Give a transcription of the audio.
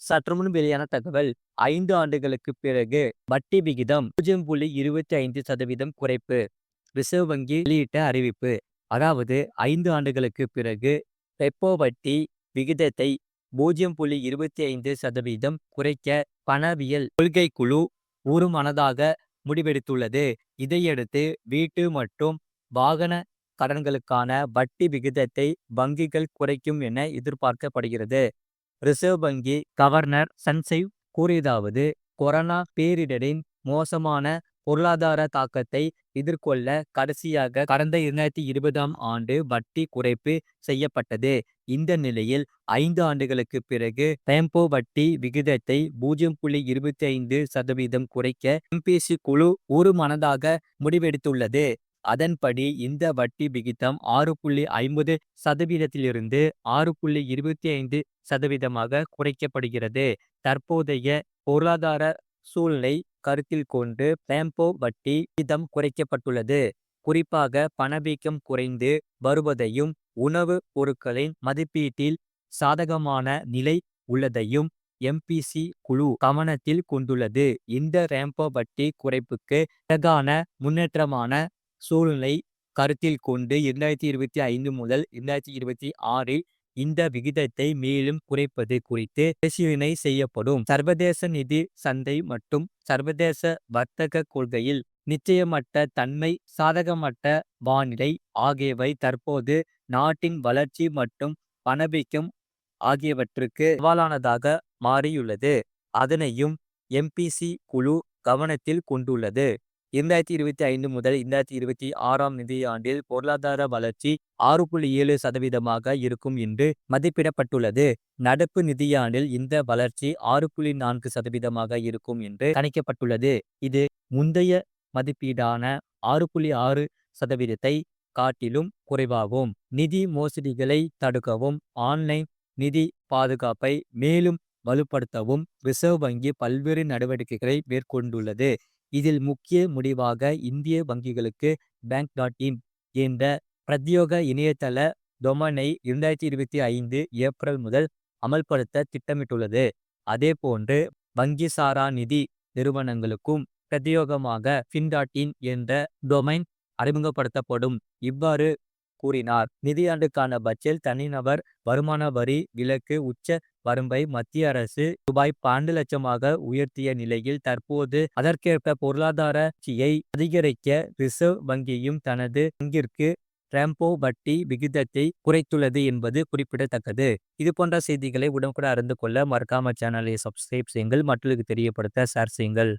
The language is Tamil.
சற்று முன் வெளியான தகவல் ஐந்து ஆண்டுகளுக்கு பிறகு வட்டி விகிதம் பூஜ்ஜியம் புள்ளி இருபத்தி ஐந்து சதவீதம் குறைப்பு. ரிசர்வ் வங்கி வெளியிட்ட அறிவிப்பு. அதாவது ஐந்து ஆண்டுகளுக்கு பிறகு ரெப்போ வட்டி விகிதத்தை பூஜ்ஜியம் புள்ளி இருபத்தி ஐந்து சதவீதம் குறைக்க பணவியல் கொள்கை குழு ஒரு மனதாக முடிவெடுத்துள்ளது. இதையடுத்து வீட்டு மற்றும் வாகன கடன்களுக்கான வட்டி விகிதத்தை வங்கிகள் குறைக்கும் என எதிர்பார்க்கப்படுகிறது. ரிசர்வ் வங்கி கவர்னர் சன்சைவ் கூறியதாவது கொரோனா பேரிடரின் மோசமான பொருளாதார தாக்கத்தை எதிர்கொள்ள கடைசியாக கடந்த இரண்டாயிரத்தி இருபதாம் ஆண்டு வட்டி குறைப்பு செய்யப்பட்டது. இந்த நிலையில் ஐந்து ஆண்டுகளுக்கு பிறகு டெம்போ வட்டி விகிதத்தை பூஜ்ஜியம் புள்ளி இருபத்தி ஐந்து சதவீதம் குறைக்க எம்பிசி குழு ஒரு மனதாக முடிவெடுத்துள்ளது. அதன்படி இந்த வட்டி விகிதம் ஆறு புள்ளி ஐம்பது சதவீதத்திலிருந்து ஆறு புள்ளி இருபத்தி ஐந்து சதவீதமாக குறைக்கப்படுகிறது. தற்போதைய பொருளாதார சூழ்நிலை கருத்தில் கொண்டு பேம்போ வட்டி விகிதம் குறைக்கப்பட்டுள்ளது. குறிப்பாக பணவீக்கம் குறைந்து வருவதையும் உணவு பொருட்களின் மதிப்பீட்டில் சாதகமான நிலை உள்ளதையும் எம்பிசி குழு கவனத்தில் கொண்டுள்ளது. இந்த ரேம்போ வட்டி குறைப்புக்கு அழகான முன்னேற்றமான சூழ்நிலை கருத்தில் கொண்டு இரண்டாயிரத்தி இருபத்தி ஐந்து முதல் இரண்டாயிரத்தி இருபத்தி ஆறில் இந்த விகிதத்தை மேலும் குறைப்பது குறித்து பரிசீலனை செய்யப்படும். சர்வதேச நிதி சந்தை மற்றும் சர்வதேச வர்த்தக கொள்கையில் நிச்சயமற்ற தன்மை சாதகமற்ற வானிலை ஆகியவை தற்போது நாட்டின் வளர்ச்சி மற்றும் பணவீக்கம் ஆகியவற்றுக்கு சவாலானதாக மாறியுள்ளது. அதனையும் எம்பிசி குழு கவனத்தில் கொண்டுள்ளது. இரண்டாயிரத்தி இருபத்தி ஐந்து முதல் இரண்டாயிரத்தி இருபத்தி ஆறாம் நிதியாண்டில் பொருளாதார வளர்ச்சி ஆறு புள்ளி ஏழு சதவீதமாக இருக்கும் என்று மதிப்பிடப்பட்டுள்ளது. நடப்பு நிதியாண்டில் இந்த வளர்ச்சி ஆறு புள்ளி நான்கு சதவீதமாக இருக்கும் என்று கணிக்கப்பட்டுள்ளது. இது முந்தைய மதிப்பீடான ஆறு புள்ளி ஆறு சதவீதத்தை காட்டிலும் குறைவாகும். நிதி மோசடிகளை தடுக்கவும் ஆன்லைன் நிதி பாதுகாப்பை மேலும் வலுப்படுத்தவும் ரிசர்வ் வங்கி பல்வேறு நடவடிக்கைகளை மேற்கொண்டுள்ளது. இதில் முக்கிய முடிவாக இந்திய வங்கிகளுக்கு பேங்க் டாட் இன் என்ற பிரத்யோக இணையதள டொமைனை இரண்டாயிரத்தி இருபத்தி ஐந்து ஏப்ரல் முதல் அமல்படுத்த திட்டமிட்டுள்ளது. அதேபோன்று வங்கி சாரா நிதி நிறுவனங்களுக்கும் பிரத்யோகமாக ஃபின் டாட் இன் என்ற டொமைன் அறிமுகப்படுத்தப்படும். இவ்வாறு கூறினார். நிதியாண்டுக்கான பட்ஜெட் தனிநபர் வருமான வரி விலக்கு உச்ச வரம்பை மத்திய அரசு ரூபாய் பன்னெண்டு லட்சமாக உயர்த்திய நிலையில் தற்போது அதற்கேற்ப பொருளாதார சியை அதிகரிக்க ரிசர்வ் வங்கியும் தனது பங்கிற்கு ரேம்போ வட்டி விகிதத்தை குறைத்துள்ளது என்பது குறிப்பிடத்தக்கது. இது போன்ற செய்திகளை உடனுக்குடன் அறிந்து கொள்ள மறக்காம சேனலை சப்ஸ்கிரைப் செய்யுங்கள். மற்றவர்களுக்கு தெரியப்படுத்த ஷேர் செய்யுங்கள்.